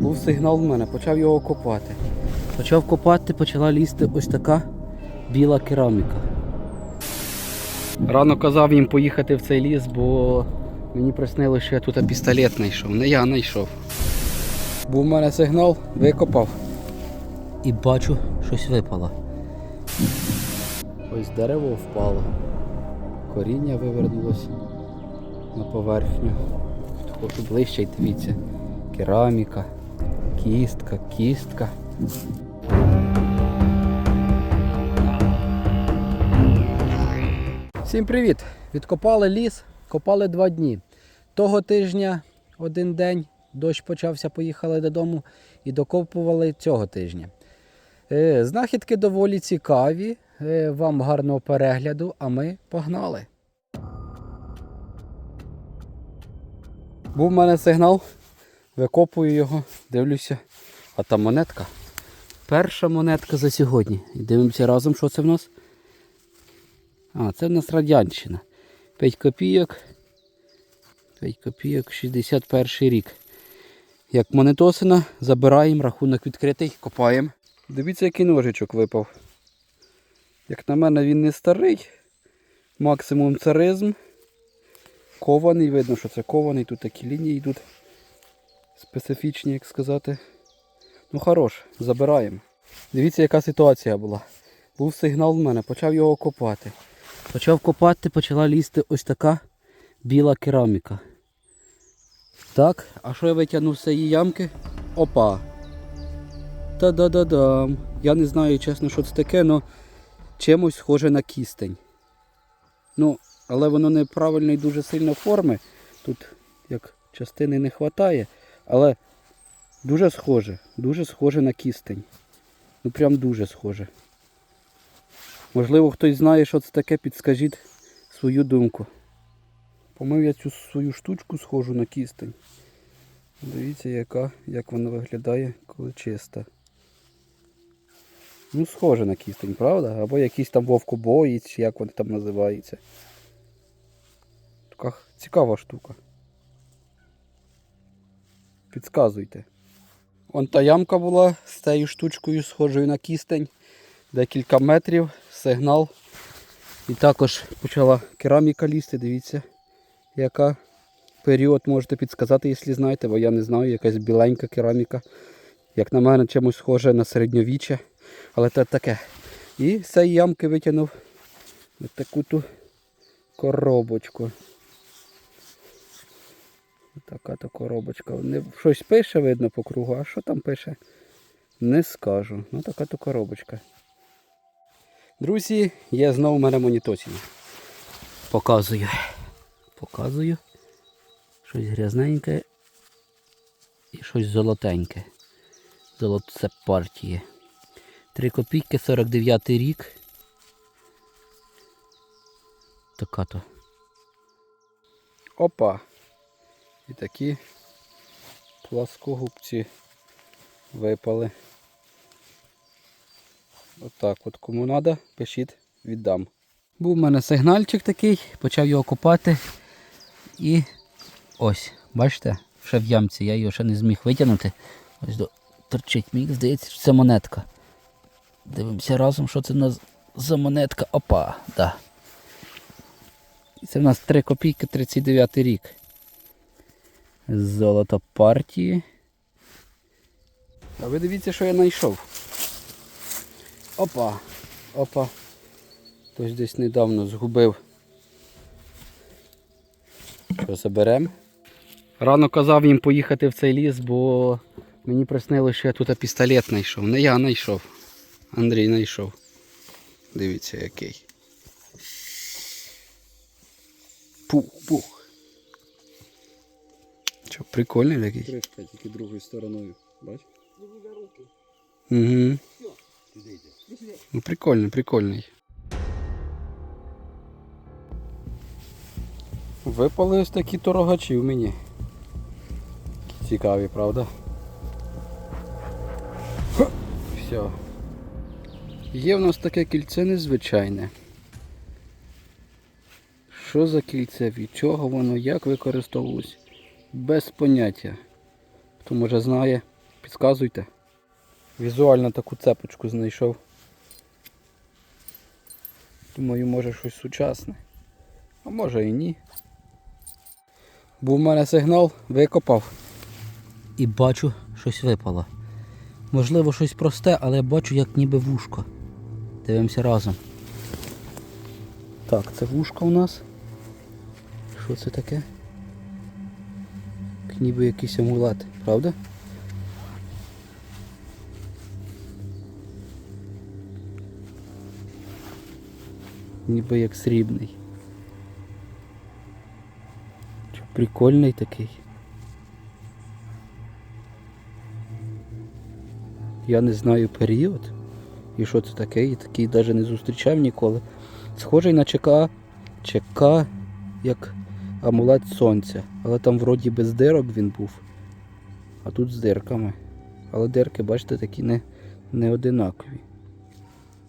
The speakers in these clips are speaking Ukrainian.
Був сигнал в мене, почав його копати. Почав копати, почала лізти ось така біла кераміка. Рано казав їм поїхати в цей ліс, бо мені приснило, що я тут пістолет знайшов. Не я знайшов. Був в мене сигнал, викопав. І бачу, щось випало. Ось дерево впало. Коріння вивернулось на поверхню. Хочу ближче дивіться. Кераміка, кістка, кістка. Всім привіт! Відкопали ліс, копали два дні. Того тижня один день, дощ почався, поїхали додому і докопували цього тижня. Е, Знахідки доволі цікаві. Е, Вам гарного перегляду, а ми погнали. Був в мене сигнал, викопую його, дивлюся, а там монетка. Перша монетка за сьогодні. Дивимося разом, що це в нас. А, це в нас радянщина. 5 копійок. 5 копійок, 61 рік. Як монетосина, забираємо, рахунок відкритий, копаємо. Дивіться, який ножичок випав. Як на мене, він не старий. Максимум царизм. Кований, видно, що це кований, тут такі лінії йдуть. Специфічні, як сказати. Ну хорош, забираємо. Дивіться, яка ситуація була. Був сигнал в мене, почав його копати. Почав копати, почала лізти ось така біла кераміка. Так, а що я витягнув з цієї ямки? Опа! Та-да-да-дам. Я не знаю, чесно, що це таке, але чимось схоже на кістень. Ну, але воно неправильної дуже сильно форми. Тут як частини не вистачає, але дуже схоже, дуже схоже на кістень. Ну прям дуже схоже. Можливо, хтось знає, що це таке, підскажіть свою думку. Помив я цю свою штучку схожу на кістень. Дивіться, яка, як вона виглядає, коли чиста. Ну, схоже на кістень, правда? Або якийсь там вовкобоїць, як вони там називаються. Така цікава штука. Підказуйте. Вон та ямка була з цією штучкою, схожою на кістень. Декілька метрів, сигнал. І також почала кераміка лізти, дивіться, яка період можете підсказати, якщо знаєте, бо я не знаю, якась біленька кераміка. Як на мене, чимось схоже на середньовіччя. Але це таке. І з цієї ямки витягнув таку ту коробочку. Така то коробочка. Не, щось пише, видно по кругу, а що там пише? Не скажу. Ну така то коробочка. Друзі, є знову в мене монітосіння. Показую. Показую. Щось грязненьке і щось золотеньке. Золоце партії. 3 копійки, 49 рік. Така то. Опа. І такі пласкогубці випали. Отак от кому треба, пишіть, віддам. Був у мене сигнальчик такий, почав його копати. І ось, бачите, ще в ямці, я його ще не зміг витягнути. Ось до торчить. Мені здається, що це монетка. Дивимося разом, що це у нас за монетка. Опа, да. Це в нас 3 копійки 39 рік. Золото партії. А ви дивіться, що я знайшов. Опа, опа. Хтось десь недавно згубив. Що заберемо? Рано казав їм поїхати в цей ліс, бо мені приснило, що я тут пістолет знайшов. Не я знайшов. Андрій знайшов. Дивіться який. Пух, пух. Що, прикольний який? Кришка тільки другою стороною. Бач? Угу. Ну, прикольний, прикольний. Випали ось такі торогачі в мені. Цікаві, правда? Все. Є в нас таке кільце незвичайне. Що за кільце, від чого воно, як використовувалось? Без поняття. Хто може знає, підказуйте. Візуально таку цепочку знайшов. Думаю, може щось сучасне. А може і ні. Був в мене сигнал, викопав. І бачу, щось випало. Можливо, щось просте, але я бачу, як ніби вушко. Дивимося разом. Так, це вушко у нас. Що це таке? Ніби якийсь амулет, правда? Ніби як срібний. Прикольний такий. Я не знаю період. І що це таке, і такий навіть не зустрічав ніколи. Схожий на ЧК, ЧК як амулет сонця. Але там вроді без дирок він був. А тут з дирками. Але дирки, бачите, такі не, не одинакові.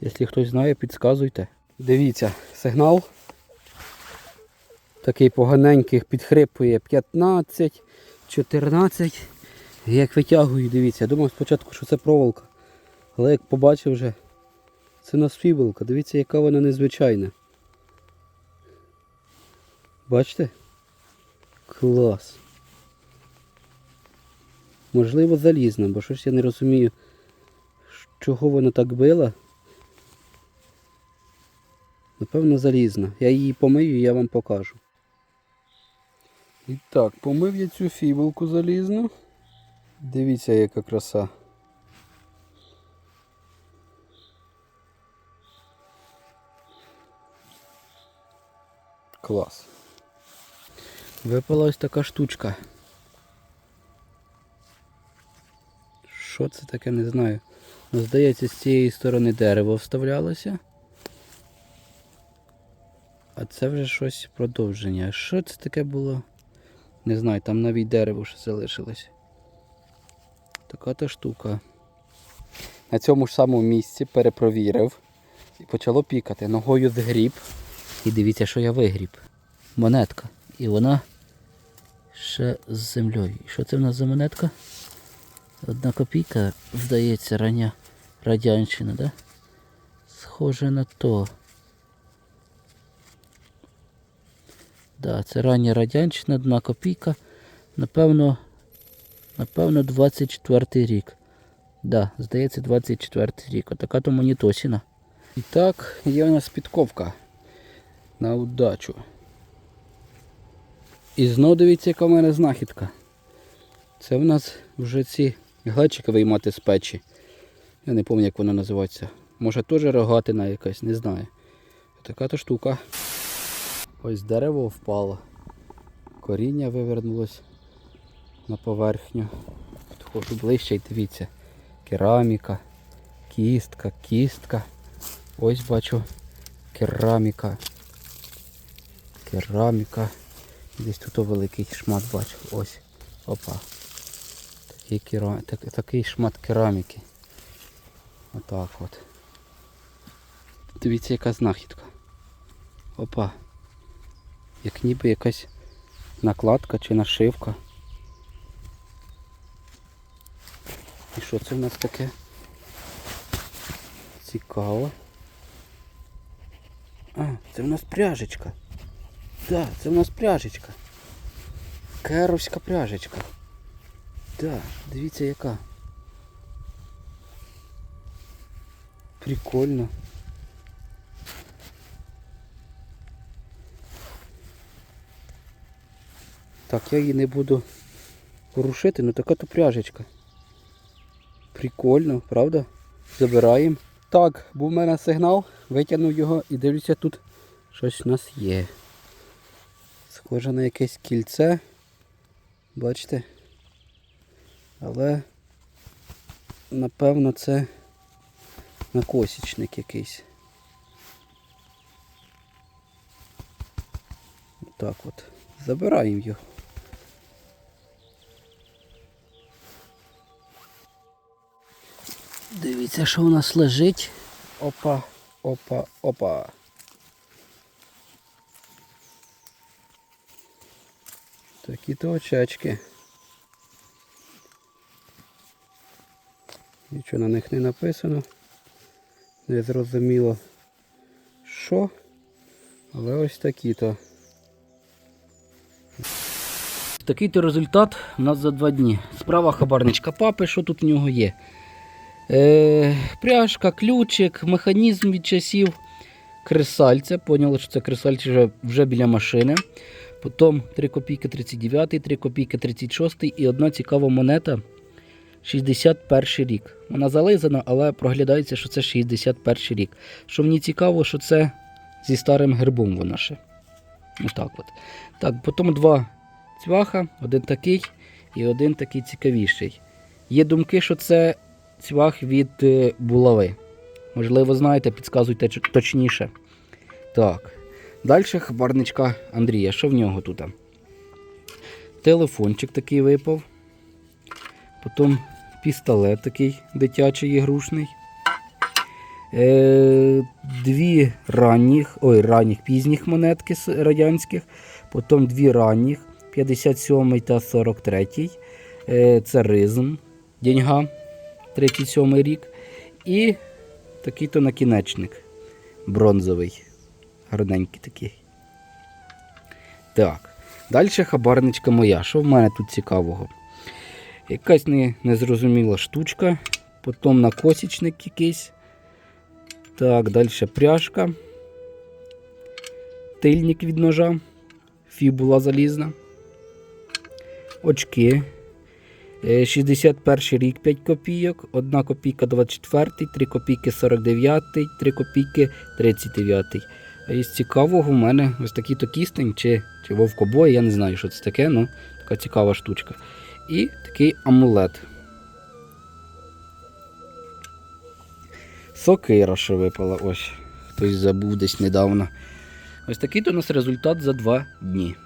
Якщо хтось знає, підказуйте. Дивіться, сигнал. Такий поганенький підхрипує 15, 14. Як витягую, дивіться, я думав спочатку, що це проволока. Але як побачив вже, це у нас фібулка. Дивіться, яка вона незвичайна. Бачите? Клас. Можливо, залізна, бо щось я не розумію, чого вона так била. Напевно, залізна. Я її помию і я вам покажу. І так, помив я цю фібулку залізну. Дивіться, яка краса. Клас. Випала ось така штучка. Що це таке, не знаю. Ну, здається, з цієї сторони дерево вставлялося. А це вже щось продовження. Що це таке було? Не знаю, там навіть дерево ще залишилось. Така та штука. На цьому ж самому місці перепровірив і почало пікати. Ногою згріб. І дивіться, що я вигріб. Монетка. І вона ще з землею. Що це в нас за монетка? Одна копійка, здається, рання радянщина, да? Схоже на то. Да, це рання радянщина, одна копійка. Напевно, напевно, 24 рік. Да, здається, 24 рік. Отака то монітосіна. І так, є у нас підковка на удачу. І знов дивіться, яка в мене знахідка. Це в нас вже ці глечики виймати з печі. Я не пам'ятаю, як вона називається. Може теж рогатина якась, не знаю. Така то штука. Ось дерево впало. Коріння вивернулось на поверхню. Підходжу ближче і дивіться. Кераміка, кістка, кістка. Ось бачу кераміка. Кераміка. Десь тут великий шмат бачу. Ось. Опа. Такий, кера... так, такий шмат кераміки. Отак от. Дивіться, яка знахідка. Опа. Як ніби якась накладка чи нашивка. І що це в нас таке? Цікаво. А, це в нас пряжечка. Так, це в нас пряжечка. Керовська пряжечка. Так, дивіться яка. Прикольно. Так, я її не буду порушити, ну така то пряжечка. Прикольно, правда? Забираємо. Так, був в мене сигнал, витягнув його і дивлюся, тут щось у нас є. Схоже на якесь кільце. Бачите? Але напевно це накосічник якийсь. Так от. Забираємо його. Дивіться, що у нас лежить. Опа, опа, опа. Такі то очечки. Нічого на них не написано. Не зрозуміло що. Але ось такі-то. Такий-то результат у нас за два дні. Справа хабарничка папи, що тут в нього є? Е, пряжка, ключик, механізм від часів, кресальце. Поняли, що це кресальце вже, вже біля машини. Потім 3 копійки 39, 3 копійки 36 і одна цікава монета 61 рік. Вона зализана, але проглядається, що це 61 рік. Що мені цікаво, що це зі старим гербом вона ще. Ось так от. Так, потім два цвяха, один такий і один такий цікавіший. Є думки, що це цвях від е, булави. Можливо, знаєте, підказуйте точніше. Так. Далі хабарничка Андрія. Що в нього тут? Телефончик такий випав. Потім пістолет такий дитячий ігрушний. Е, дві ранніх, ой, ранніх пізніх монетки радянських. Потім дві ранніх, 57 та 43. Е, це ризм, деньга, 37 рік. І такий-то накінечник бронзовий. Гарненький такий. Так. Далі хабарничка моя. Що в мене тут цікавого? Якась не, незрозуміла штучка. Потім накосічник якийсь. Так, далі пряжка. Тильник від ножа. Фібула залізна. Очки. Е, 61 рік 5 копійок, 1 копійка 24, 3 копійки 49, 3 копійки 39. Із цікавого в мене ось такий то кістень чи, чи вовкобой, я не знаю, що це таке, ну така цікава штучка. І такий амулет. Сокира ще випала, ось. Хтось забув десь недавно. Ось такий то у нас результат за два дні.